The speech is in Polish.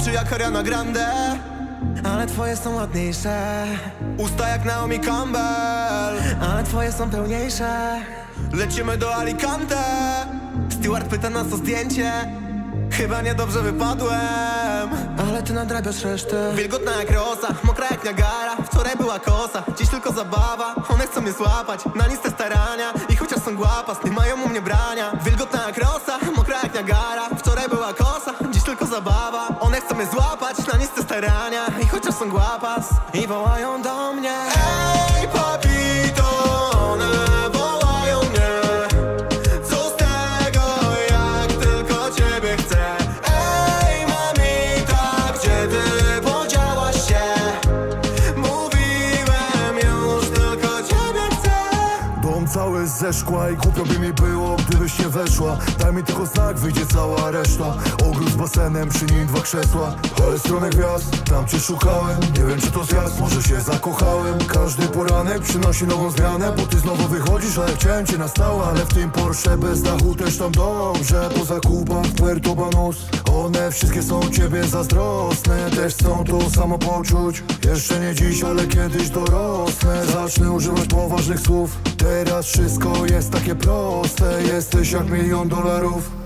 Oczy jak Ariana Grande. Ale twoje są ładniejsze. Usta jak Naomi Campbell. Ale twoje są pełniejsze. Lecimy do Alicante. Steward pyta nas o zdjęcie. Chyba niedobrze wypadłem. Ale ty nadrabiasz resztę. Wilgotna jak rosa, mokra jak Niagara. Wczoraj była kosa, dziś tylko zabawa. One chcą mnie złapać, na te starania. I chociaż są głapas, nie mają u mnie brania. Wilgotna jak rosa, mokra jak Niagara. Wczoraj była kosa, dziś tylko zabawa Mnie złapać, na nic starania. I chociaż są głapas I wołają do mnie ze szkła i głupio by mi było, gdybyś nie weszła. Daj mi tylko znak, wyjdzie cała reszta. Ogród z basenem, przy nim dwa krzesła. Ale stronę gwiazd, tam cię szukałem. Nie wiem czy to zjazd, może się zakochałem. Każdy poranek przynosi nową zmianę Bo ty znowu wychodzisz, a ja chciałem cię na stałe. Ale w tym Porsche bez dachu też tam dobrze Po zakupach Puerto Banos One wszystkie są ciebie zazdrosne Też chcą to samo poczuć Jeszcze nie dziś, ale kiedyś dorosnę. Zacznę używać poważnych słów Teraz wszystko jest takie proste. Jesteś jak milion dolarów